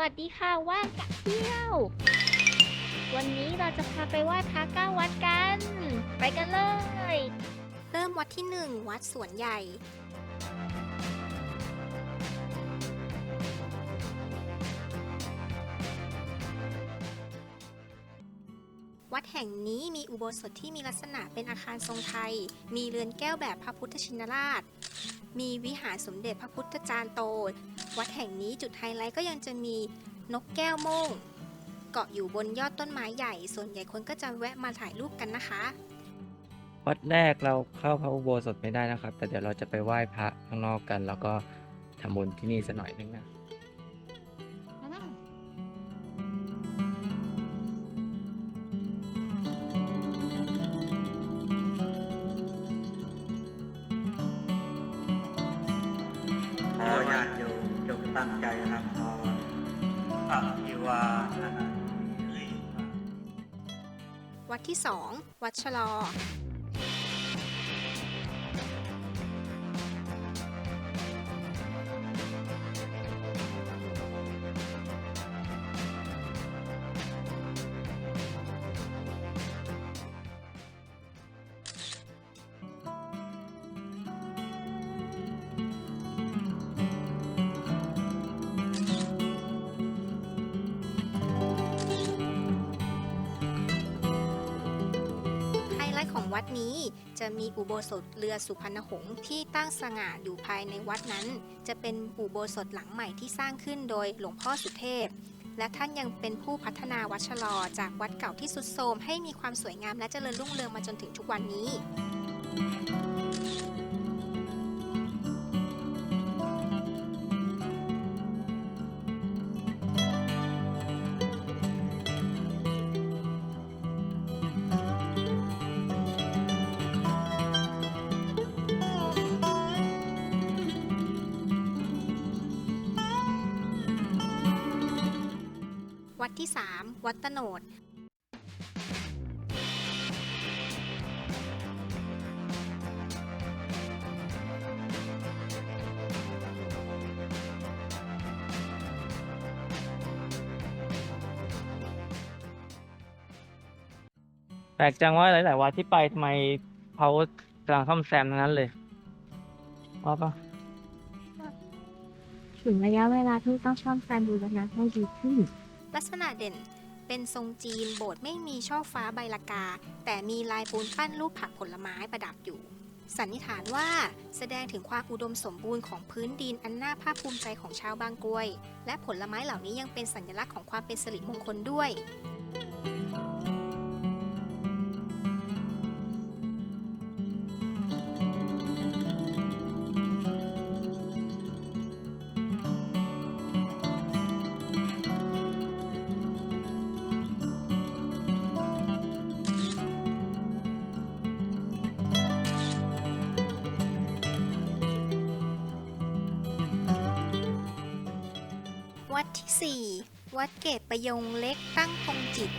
วัสดีค่ะว่างกับเที่ยว วันนี้เราจะพาไปไหว้พระเก้าวัดกัน ไปกันเลย เริ่มวัดที่1วัดสวนใหญ่ วัดแห่งนี้มีอุโบสถที่มีลักษณะเป็นอาคารทรงไทย มีเรือนแก้วแบบพระพุทธชินราช มีวิหารสมเด็จพระพุทธจารย์โต วัดแห่งนี้จุดไฮไลท์ก็ยังจะมีนกแก้วโม่งเกาะอยู่บนยอดต้นไม้ใหญ่ ส่วนใหญ่คนก็จะแวะมาถ่ายรูปกันนะคะ วัดแรกเราเข้าพระอุโบสถไม่ได้นะครับ แต่เดี๋ยวเราจะไปไหว้พระข้างนอกกัน แล้วก็ทำบุญที่นี่สักหน่อยนึงนะ ที่ 2 วัดชะลอ วัดนี้ จะมีอุโบสถเรือสุพรรณหงษ์ที่ตั้งสง่าอยู่ภายในวัดนั้น จะเป็นอุโบสถหลังใหม่ที่สร้างขึ้นโดยหลวงพ่อสุเทพ และท่านยังเป็นผู้พัฒนาวัดชะลอจากวัดเก่าที่สุดโทรมให้มีความสวยงามและเจริญรุ่งเรืองมาจนถึงทุกวันนี้ ที่ 3 วัดตะโนดแปลกจังว่าหลาย ๆ วัดที่ไปทำไมเขากำลังซ่อมแซมทั้งนั้นเลยว่าปะถึงระยะเวลาที่ต้องซ่อมแซมบูรณะให้ดีขึ้น ลักษณะเด่นเป็นทรงจีนโบสถ์ไม่มีช่อฟ้าใบละกา แต่มีลายปูนปั้นรูปผักผลไม้ประดับอยู่ สันนิษฐานว่าแสดงถึงความอุดมสมบูรณ์ของพื้นดินอันน่าภาคภูมิใจของชาวบางกรวย และผลไม้เหล่านี้ยังเป็นสัญลักษณ์ของความเป็นสิริมงคลด้วย 4 วัดเกตประยงเล็กตั้งตรงจิต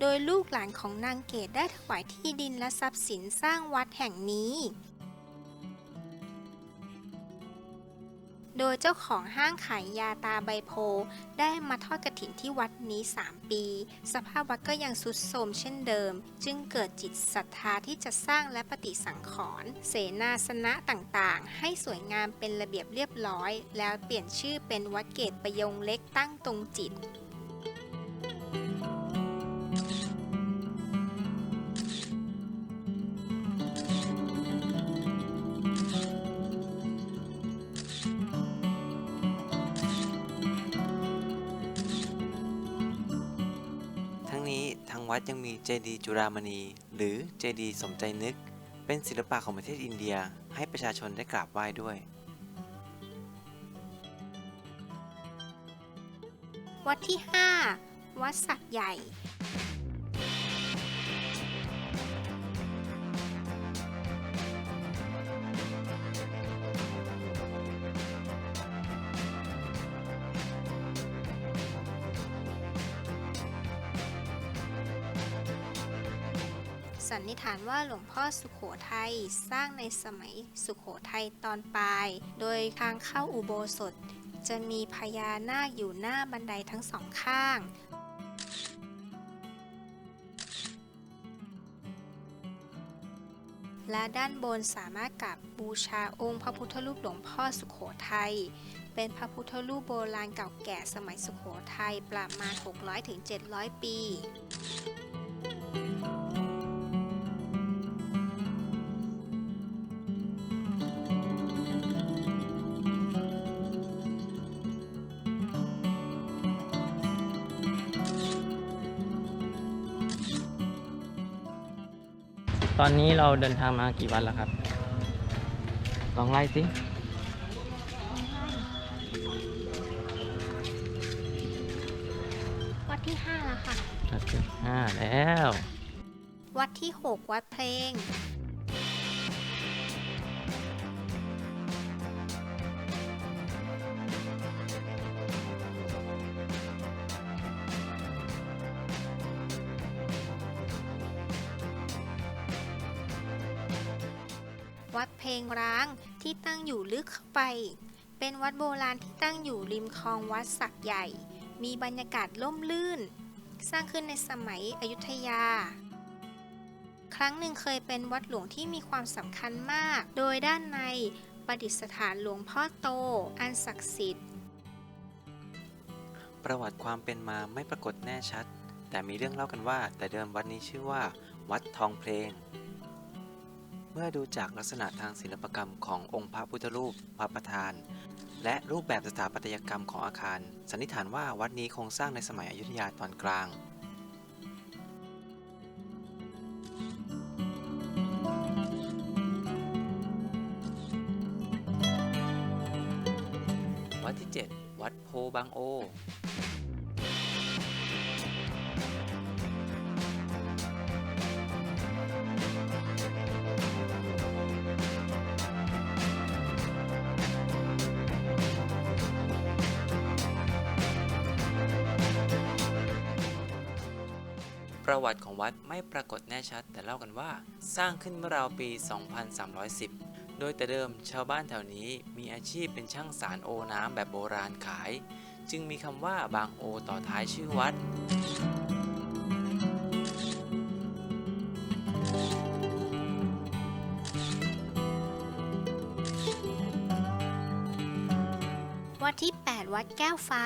โดยลูกหลานของนางเกตได้ถวายที่ดินและทรัพย์สินสร้างวัดแห่งนี้ โดยเจ้าของห้างขายยาตาใบโพ ได้มาทอดกระถินที่วัดนี้ 3 ปี สภาพวัดก็ยังสุดโทรมเช่นเดิม จึงเกิดจิตศรัทธาที่จะสร้างและปฏิสังขรณ์เสนาสนะต่างๆ ให้สวยงามเป็นระเบียบเรียบร้อย แล้วเปลี่ยนชื่อเป็นวัดเกตประยงเล็กตั้งตรงจิต วัดยังมีเจดีย์จุฬามณี หรือเจดีย์สมใจนึก เป็นศิลปะของประเทศอินเดียให้ประชาชนได้กราบไหว้ด้วย วัดที่ 5 วัดสักใหญ่ สันนิษฐานว่าหลวงพ่อสุขโขทัยสร้างในสมัยสุขโขทัยตอนปลาย โดยทางเข้าอุโบสถ จะมีพญานาคอยู่หน้าบันไดทั้งสองข้างและด้านบนสามารถกราบบูชาองค์พระพุทธรูปหลวงพ่อสุขโขทัย เป็นพระพุทธรูปโบราณเก่าแก่สมัยสุขโขทัยประมาณ 600-700 ปี ตอนนี้เราเดินทางมากี่วันแล้วครับ ลองไล่สิวัดที่ห้าแล้วค่ะนัดที่ห้าแล้ว วัดที่6วัดเพลง วัดเพลงร้างที่ตั้งอยู่ลึกเข้าไป เป็นวัดโบราณที่ตั้งอยู่ริมคลองวัดสักใหญ่ มีบรรยากาศล่มลื่น สร้างขึ้นในสมัยอยุธยา ครั้งหนึ่งเคยเป็นวัดหลวงที่มีความสำคัญมาก โดยด้านในประดิษฐานหลวงพ่อโต อันศักดิ์สิทธิ์ ประวัติความเป็นมาไม่ปรากฏแน่ชัด แต่มีเรื่องเล่ากันว่า แต่เดิมวัดนี้ชื่อว่า วัดทองเพลง เมื่อดูจากลักษณะทางศิลปกรรมขององค์พระพุทธรูปพระประธาน และรูปแบบสถาปัตยกรรมของอาคาร สันนิษฐานว่าวัดนี้คงสร้างในสมัยอยุธยาตอนกลางวัดที่ 7 วัดโพบางโอ ประวัติของวัดไม่ปรากฏแน่ชัด แต่เล่ากันว่า สร้างขึ้นเมื่อราวปี 2310 โดยแต่เดิมชาวบ้านแถวนี้มีอาชีพเป็นช่างสารโอน้ำแบบโบราณขาย จึงมีคำว่าบางโอต่อท้ายชื่อวัดวัดที่ 8 วัดแก้วฟ้า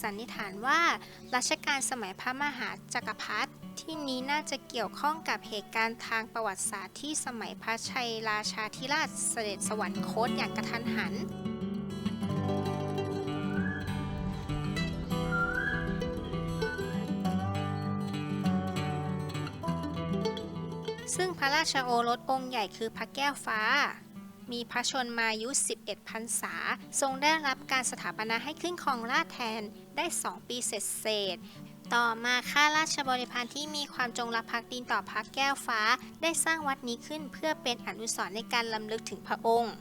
สันนิษฐานว่ารัชกาลสมัยพระมหาจักรพรรดิที่นี้น่าจะเกี่ยวข้องกับเหตุการณ์ทางประวัติศาสตร์ที่สมัยพระชัยราชาธิราชเสด็จสวรรคตอย่างกระทันหันซึ่งพระราชโอรสองค์ใหญ่คือพระแก้วฟ้า มีพระชนมายุ 11พรรษา ทรงได้รับการสถาปนาให้ขึ้นครองราชแทนได้ 2 ปีเสร็จเสร็จๆต่อมาข้าราชบริพารที่มีความจงรักภักดีต่อพระแก้วฟ้า ได้สร้างวัดนี้ขึ้นเพื่อเป็นอนุสรณ์ในการลำลึกถึงพระองค์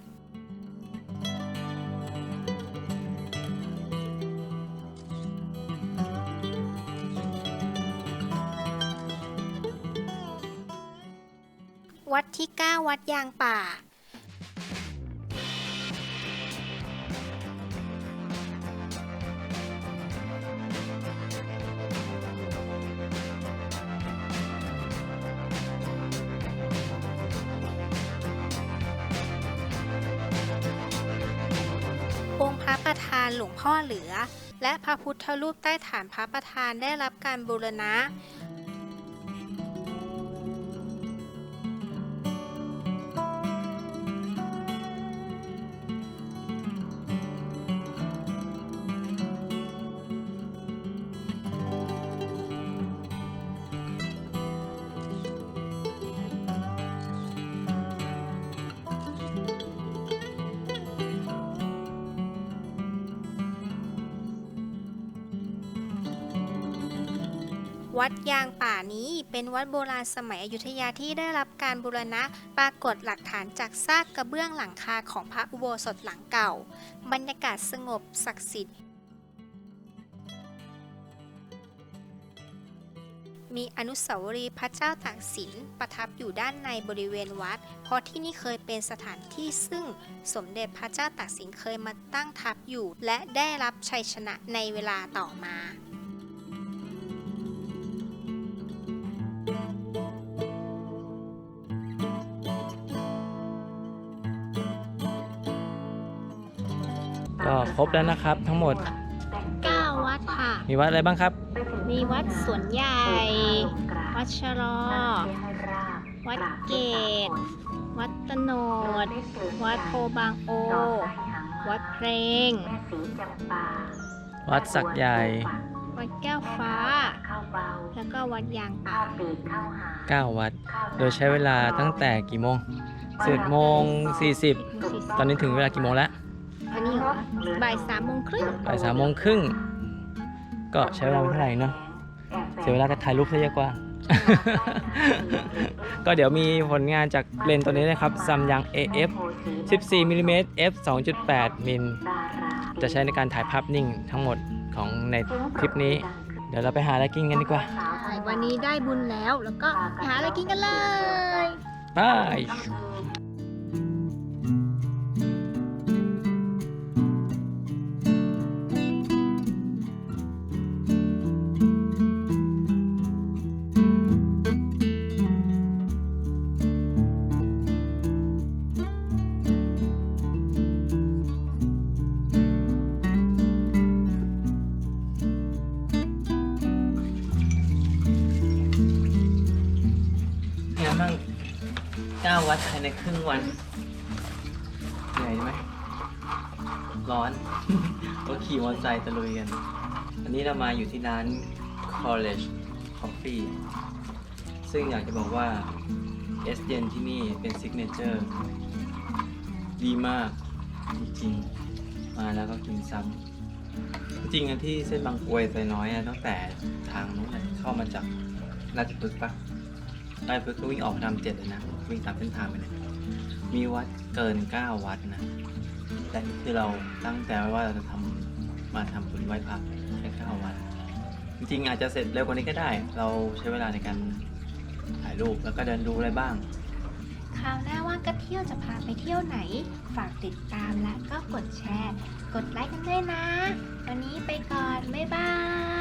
วัดที่ 9 วัดยางป่าานหลวงพ่อเหลือ และพระพุทธรูปใต้ฐานพระประธานได้รับการบูรณะ วัดยางป่านี้เป็นวัดโบราณสมัยอยุธยาที่ได้รับการบูรณะปรากฏหลักฐานจากซากกระเบื้องหลังคาของพระอุโบสถหลังเก่า บรรยากาศสงบศักดิ์สิทธิ์ มีอนุสาวรีย์พระเจ้าตากสินประทับอยู่ด้านในบริเวณวัด เพราะที่นี่เคยเป็นสถานที่ซึ่งสมเด็จพระเจ้าตากสินเคยมาตั้งทัพอยู่ และได้รับชัยชนะในเวลาต่อมา รบแล้วนะครับ ทั้งหมด 9 วัดค่ะ มีวัดอะไรบ้างครับ มีวัดสวนใหญ่ วัดชะลอ วัดเกต วัดตโนด วัดโพบางโอ วัดเพลง วัดสักใหญ่ วัดแก้วฟ้า แล้วก็วัดยางป่า9วัด โดยใช้เวลาตั้งแต่กี่โมง11โมง40ตอนนี้ถึงเวลากี่โมงแล้ว อันนี้เหรอบ่ายสามโมงครึ่งบ่ายสามโมงครึ่งก็ใช้เวลาไม่เท่าไหร่เนอะเสียเวลาก็ถ่ายรูปซะเยอะกว่า ก็เดี๋ยวมีผลงานจากเลนส์ตัวนี้นะครับซัมยัง AF 14มิลลิเมตร f 2.8มิลจะใช้ในการถ่ายภาพนิ่งทั้งหมดของในคลิปนี้ เดี๋ยวเราไปหาอะไรกินกันดีกว่า วันนี้ได้บุญแล้วแล้วก็ไปหาอะไรกินกันเลยไปไวัดภายในครึ่งวันเหนื่อยไหมร้อน ก็ขี่มอเตอร์ไซค์ตะลุยกัน อันนี้เรามาอยู่ที่ร้าน College Coffee ซึ่งอยากจะบอกว่าเอสเย็นที่นี่เป็นซิกเนเจอร์ดีมาก จริงๆ มาแล้วก็กินซ้ำจริงๆอันที่เส้นบางกรวยไซน้อยอะตั้งแต่ทางนู้นอะเข้ามาจากราชพฤกษ์ปะ ได้เพื่อก็วิ่งออกทำเจ็ดเลยนะวิ่งตามเส้นทางไปเลยมีวัดเกิน9วัดนะแต่นี่คือเราตั้งใจไว้ว่าเราจะทำมาทำบุญไหว้พระแค่9วัดจริงๆอาจจะเสร็จเร็วกว่านี้ก็ได้ เราใช้เวลาในการถ่ายรูปแล้วก็เดินดูอะไรบ้าง คราวหน้าว่างก็เที่ยวจะพาไปเที่ยวไหน ฝากติดตามและก็กดแชร์ กดไลค์กันด้วยนะ วันนี้ไปก่อน บ๊ายบาย